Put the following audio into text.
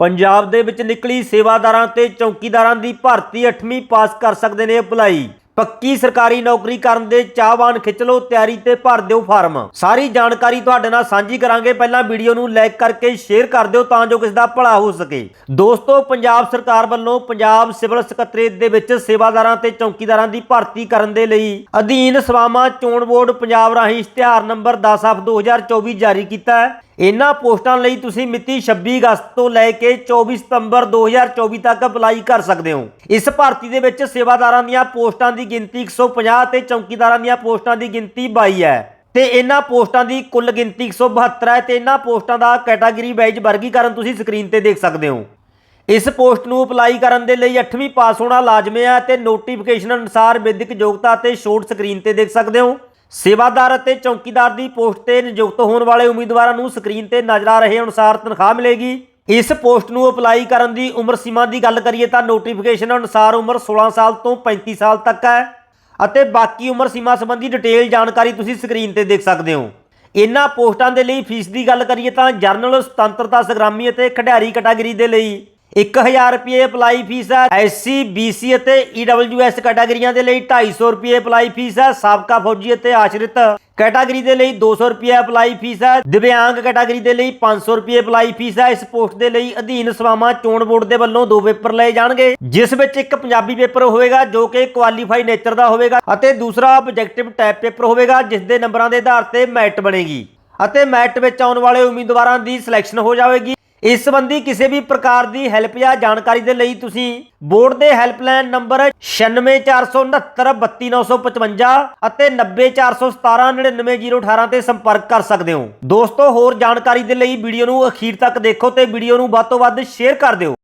ਪੰਜਾਬ ਦੇ ਵਿੱਚ ਨਿਕਲੀ ਸੇਵਾਦਾਰਾਂ ਤੇ ਚੌਕੀਦਾਰਾਂ ਦੀ ਭਰਤੀ 8ਵੀਂ ਪਾਸ ਕਰ ਸਕਦੇ ਨੇ ਅਪਲਾਈ। ਪੱਕੀ ਸਰਕਾਰੀ ਨੌਕਰੀ ਕਰਨ ਦੇ ਚਾਹਵਾਨ ਖਿੱਚ ਲਓ, ਤਿਆਰੀ ਤੇ ਭਰ ਦਿਓ ਫਾਰਮ। ਸਾਰੀ ਜਾਣਕਾਰੀ ਤੁਹਾਡੇ ਨਾਲ ਸਾਂਝੀ ਕਰਾਂਗੇ। ਪਹਿਲਾਂ ਵੀਡੀਓ ਨੂੰ ਲਾਈਕ ਕਰਕੇ ਸ਼ੇਅਰ ਕਰ ਦਿਓ ਤਾਂ ਜੋ ਕਿਸ ਦਾ ਭਲਾ ਹੋ ਸਕੇ। ਦੋਸਤੋ, ਪੰਜਾਬ ਸਰਕਾਰ ਵੱਲੋਂ ਪੰਜਾਬ ਸਿਵਲ ਸਕੱਤਰੇਤ ਦੇ ਵਿੱਚ ਸੇਵਾਦਾਰਾਂ ਤੇ ਚੌਕੀਦਾਰਾਂ ਦੀ ਭਰਤੀ ਕਰਨ ਦੇ ਲਈ ਅਧੀਨ ਸੇਵਾਵਾਂ ਚੋਣ ਬੋਰਡ ਪੰਜਾਬ ਰਾਹੀਂ ਇਸ਼ਤਿਹਾਰ ਨੰਬਰ 10 ਆਫ 2024 ਜਾਰੀ ਕੀਤਾ ਹੈ। ਇਹਨਾਂ ਪੋਸਟਾਂ ਲਈ ਤੁਸੀਂ ਮਿਤੀ 26 ਅਗਸਤ ਤੋਂ ਲੈ ਕੇ 24 ਸਤੰਬਰ 2024 ਤੱਕ ਅਪਲਾਈ ਕਰ ਸਕਦੇ ਹੋ। ਇਸ ਭਰਤੀ ਦੇ ਵਿੱਚ ਸੇਵਾਦਾਰਾਂ ਦੀਆਂ ਪੋਸਟਾਂ ਦੀ ਗਿਣਤੀ 150 ਤੇ ਚੌਕੀਦਾਰਾਂ ਦੀਆਂ ਪੋਸਟਾਂ ਦੀ ਗਿਣਤੀ 22 ਹੈ। ਤੇ ਇਹਨਾਂ ਪੋਸਟਾਂ ਦੀ ਕੁੱਲ ਗਿਣਤੀ 172 ਹੈ ਤੇ ਇਹਨਾਂ ਪੋਸਟਾਂ ਦਾ ਕੈਟਾਗਰੀ ਵਾਈਜ਼ ਵਰਗੀਕਰਨ ਤੁਸੀਂ ਸਕਰੀਨ ਤੇ ਦੇਖ ਸਕਦੇ ਹੋ। ਇਸ ਪੋਸਟ ਨੂੰ ਅਪਲਾਈ ਕਰਨ ਦੇ ਲਈ 8ਵੀਂ ਪਾਸ ਹੋਣਾ ਲਾਜ਼ਮੀ ਹੈ ਤੇ ਨੋਟੀਫਿਕੇਸ਼ਨ ਅਨੁਸਾਰ ਵਿਦਿਅਕ ਯੋਗਤਾ ਤੇ ਛੋਟ ਸਕਰੀਨ ਤੇ ਦੇਖ ਸਕਦੇ ਹੋ। ਸੇਵਾਦਾਰ ਅਤੇ ਚੌਕੀਦਾਰ ਦੀ ਪੋਸਟ ਤੇ ਨਿਯੁਕਤ ਹੋਣ ਵਾਲੇ ਉਮੀਦਵਾਰਾਂ ਨੂੰ ਸਕਰੀਨ ਤੇ ਨਜ਼ਰ ਆ ਰਹੇ ਅਨੁਸਾਰ ਤਨਖਾਹ ਮਿਲੇਗੀ। ਇਸ ਪੋਸਟ ਨੂੰ ਅਪਲਾਈ ਕਰਨ ਦੀ ਉਮਰ ਸੀਮਾ ਦੀ ਗੱਲ ਕਰੀਏ ਤਾਂ ਨੋਟੀਫਿਕੇਸ਼ਨ ਅਨੁਸਾਰ ਉਮਰ 16 ਸਾਲ ਤੋਂ 35 ਸਾਲ ਤੱਕ ਹੈ ਅਤੇ ਬਾਕੀ ਉਮਰ ਸੀਮਾ ਸੰਬੰਧੀ ਡਿਟੇਲ ਜਾਣਕਾਰੀ ਤੁਸੀਂ ਸਕਰੀਨ ਤੇ ਦੇਖ ਸਕਦੇ ਹੋ। ਇਹਨਾਂ ਪੋਸਟਾਂ ਦੇ ਲਈ ਫੀਸ ਦੀ ਗੱਲ ਕਰੀਏ ਤਾਂ ਜਰਨਲ ਸੁਤੰਤਰਤਾ ਸੰਗਰਾਮੀ ਅਤੇ ਖਿਡਾਰੀ ਕੈਟਾਗਰੀ ਦੇ ਲਈ 1000 ਰੁਪਏ ਅਪਲਾਈ ਫੀਸ ਹੈ ਐਸਸੀ ਬੀਸੀ ਅਤੇ ਈਡਬਲਯੂਐਸ ਕੈਟਾਗਰੀਆਂ ਦੇ ਲਈ 250 ਰੁਪਏ ਅਪਲਾਈ ਫੀਸ ਹੈ ਸਾਬਕਾ ਫੌਜੀ ਅਤੇ ਆਸ਼ਰਿਤ। ਕੈਟਾਗਰੀ ਦੇ ਲਈ 200 ਰੁਪਏ ਅਪਲਾਈ ਫੀਸ ਹੈ ਦਿਵਿਆਂਗ ਕੈਟਾਗਰੀ ਦੇ ਲਈ 500 ਰੁਪਏ ਅਪਲਾਈ ਫੀਸ ਹੈ ਇਸ ਪੋਸਟ ਦੇ ਲਈ ਅਧੀਨ ਸੇਵਾਵਾਂ ਚੋਣ ਬੋਰਡ ਦੇ ਵੱਲੋਂ ਦੋ ਪੇਪਰ ਲਏ ਜਾਣਗੇ, ਜਿਸ ਵਿੱਚ ਇੱਕ ਪੰਜਾਬੀ ਪੇਪਰ ਹੋਵੇਗਾ, ਜੋ ਕਿ ਕੁਆਲੀਫਾਈ ਨੇਚਰ ਦਾ ਹੋਵੇਗਾ ਅਤੇ ਦੂਸਰਾ ਆਬਜੈਕਟਿਵ ਟਾਈਪ ਪੇਪਰ ਹੋਵੇਗਾ, ਜਿਸ ਦੇ ਨੰਬਰਾਂ ਦੇ ਆਧਾਰ ਤੇ ਮੈਟ ਬਣੇਗੀ। ਅਤੇ ਮੈਟ ਵਿੱਚ ਆਉਣ ਵਾਲੇ ਉਮੀਦਵਾਰਾਂ ਦੀ ਸਿਲੈਕਸ਼ਨ ਹੋ ਜਾਵੇਗੀ। ਇਸ ਸੰਬੰਧੀ ਕਿਸੇ ਵੀ ਪ੍ਰਕਾਰ ਦੀ ਹੈਲਪ ਜਾਂ ਜਾਣਕਾਰੀ ਦੇ ਲਈ ਤੁਸੀਂ ਬੋਰਡ ਦੇ ਹੈਲਪਲਾਈਨ ਨੰਬਰ 9646932955 ਅਤੇ 9041799018 ਤੇ ਸੰਪਰਕ ਕਰ ਸਕਦੇ ਹੋ। ਦੋਸਤੋ, ਹੋਰ ਜਾਣਕਾਰੀ ਦੇ ਲਈ ਵੀਡੀਓ ਨੂੰ ਅਖੀਰ ਤੱਕ ਦੇਖੋ ਤੇ ਵੀਡੀਓ ਨੂੰ ਵੱਧ ਤੋਂ ਵੱਧ ਸ਼ੇਅਰ ਕਰ ਦਿਓ।